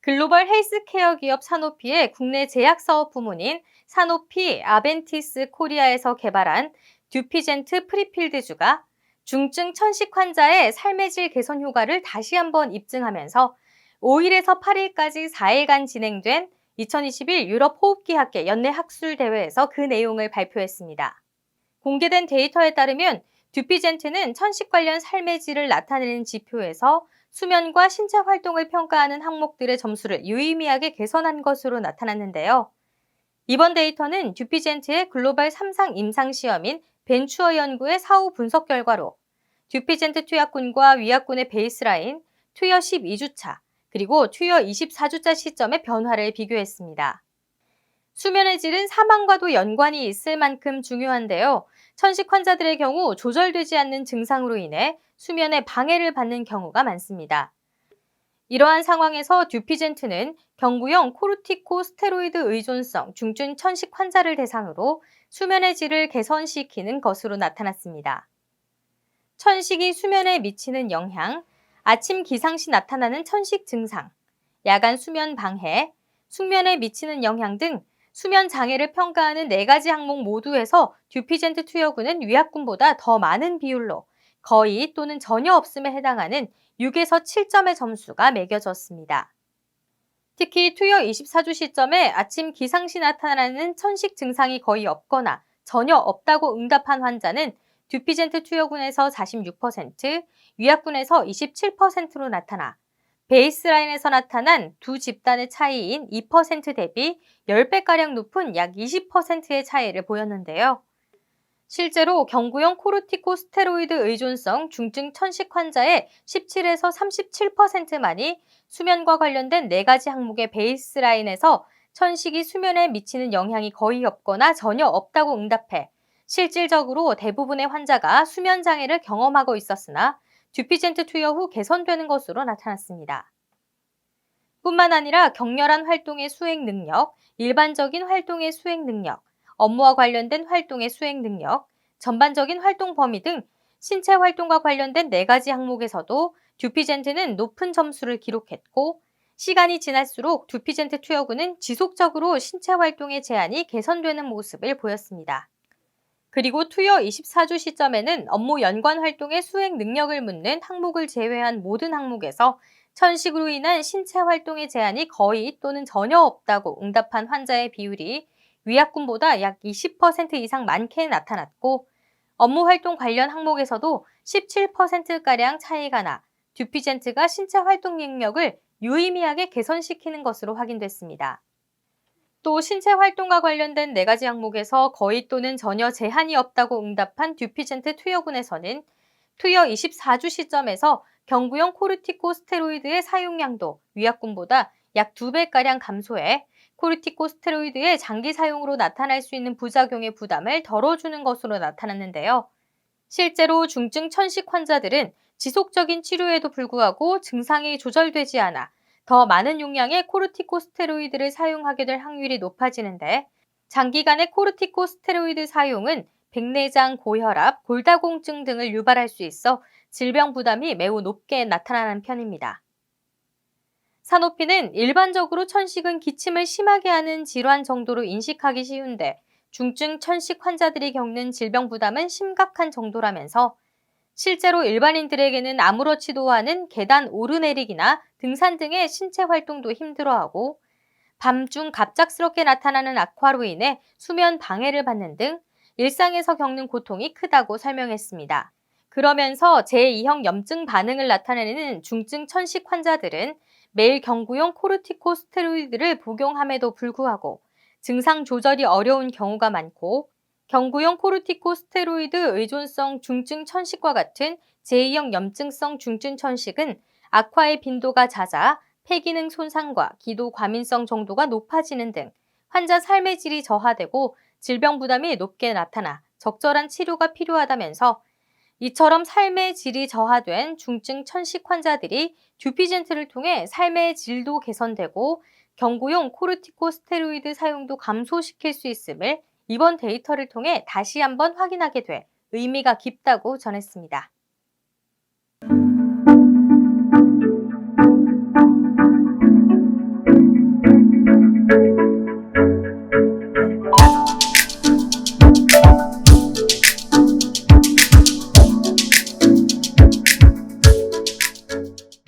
글로벌 헬스케어 기업 사노피의 국내 제약 사업 부문인 사노피 아벤티스 코리아에서 개발한 듀피젠트 프리필드주가 중증 천식 환자의 삶의 질 개선 효과를 다시 한번 입증하면서 5일에서 8일까지 4일간 진행된 2021 유럽 호흡기 학회 연내 학술 대회에서 그 내용을 발표했습니다. 공개된 데이터에 따르면 듀피젠트는 천식 관련 삶의 질을 나타내는 지표에서 수면과 신체 활동을 평가하는 항목들의 점수를 유의미하게 개선한 것으로 나타났는데요. 이번 데이터는 듀피젠트의 글로벌 3상 임상 시험인 벤추어 연구의 사후 분석 결과로 듀피젠트 투약군과 위약군의 베이스라인, 투여 12주차, 그리고 투여 24주차 시점의 변화를 비교했습니다. 수면의 질은 사망과도 연관이 있을 만큼 중요한데요. 천식 환자들의 경우 조절되지 않는 증상으로 인해 수면에 방해를 받는 경우가 많습니다. 이러한 상황에서 듀피젠트는 경구형 코르티코 스테로이드 의존성 중증 천식 환자를 대상으로 수면의 질을 개선시키는 것으로 나타났습니다. 천식이 수면에 미치는 영향, 아침 기상 시 나타나는 천식 증상, 야간 수면 방해, 숙면에 미치는 영향 등 수면 장애를 평가하는 네 가지 항목 모두에서 듀피젠트 투여군은 위약군보다 더 많은 비율로 거의 또는 전혀 없음에 해당하는 6에서 7점의 점수가 매겨졌습니다. 특히 투여 24주 시점에 아침 기상시 나타나는 천식 증상이 거의 없거나 전혀 없다고 응답한 환자는 듀피젠트 투여군에서 46%, 위약군에서 27%로 나타나 베이스라인에서 나타난 두 집단의 차이인 2% 대비 10배가량 높은 약 20%의 차이를 보였는데요. 실제로 경구형 코르티코 스테로이드 의존성 중증 천식 환자의 17에서 37%만이 수면과 관련된 네 가지 항목의 베이스라인에서 천식이 수면에 미치는 영향이 거의 없거나 전혀 없다고 응답해 실질적으로 대부분의 환자가 수면 장애를 경험하고 있었으나 듀피젠트 투여 후 개선되는 것으로 나타났습니다. 뿐만 아니라 격렬한 활동의 수행 능력, 일반적인 활동의 수행 능력, 업무와 관련된 활동의 수행 능력, 전반적인 활동 범위 등 신체 활동과 관련된 네 가지 항목에서도 듀피젠트는 높은 점수를 기록했고 시간이 지날수록 듀피젠트 투여군은 지속적으로 신체 활동의 제한이 개선되는 모습을 보였습니다. 그리고 투여 24주 시점에는 업무 연관 활동의 수행 능력을 묻는 항목을 제외한 모든 항목에서 천식으로 인한 신체 활동의 제한이 거의 또는 전혀 없다고 응답한 환자의 비율이 위약군보다 약 20% 이상 많게 나타났고 업무 활동 관련 항목에서도 17%가량 차이가 나 듀피젠트가 신체 활동 능력을 유의미하게 개선시키는 것으로 확인됐습니다. 또 신체 활동과 관련된 네 가지 항목에서 거의 또는 전혀 제한이 없다고 응답한 듀피젠트 투여군에서는 투여 24주 시점에서 경구형 코르티코스테로이드의 사용량도 위약군보다 약 2배가량 감소해 코르티코스테로이드의 장기 사용으로 나타날 수 있는 부작용의 부담을 덜어주는 것으로 나타났는데요. 실제로 중증 천식 환자들은 지속적인 치료에도 불구하고 증상이 조절되지 않아 더 많은 용량의 코르티코스테로이드를 사용하게 될 확률이 높아지는데 장기간의 코르티코스테로이드 사용은 백내장 고혈압, 골다공증 등을 유발할 수 있어 질병 부담이 매우 높게 나타나는 편입니다. 산호피는 일반적으로 천식은 기침을 심하게 하는 질환 정도로 인식하기 쉬운데 중증 천식 환자들이 겪는 질병 부담은 심각한 정도라면서 실제로 일반인들에게는 아무렇지도 않은 계단 오르내리기나 등산 등의 신체 활동도 힘들어하고 밤중 갑작스럽게 나타나는 악화로 인해 수면 방해를 받는 등 일상에서 겪는 고통이 크다고 설명했습니다. 그러면서 제2형 염증 반응을 나타내는 중증 천식 환자들은 매일 경구용 코르티코스테로이드를 복용함에도 불구하고 증상 조절이 어려운 경우가 많고 경구용 코르티코스테로이드 의존성 중증 천식과 같은 제2형 염증성 중증 천식은 악화의 빈도가 잦아 폐기능 손상과 기도 과민성 정도가 높아지는 등 환자 삶의 질이 저하되고 질병 부담이 높게 나타나 적절한 치료가 필요하다면서 이처럼 삶의 질이 저하된 중증 천식 환자들이 듀피젠트를 통해 삶의 질도 개선되고 경구용 코르티코스테로이드 사용도 감소시킬 수 있음을 이번 데이터를 통해 다시 한번 확인하게 돼 의미가 깊다고 전했습니다.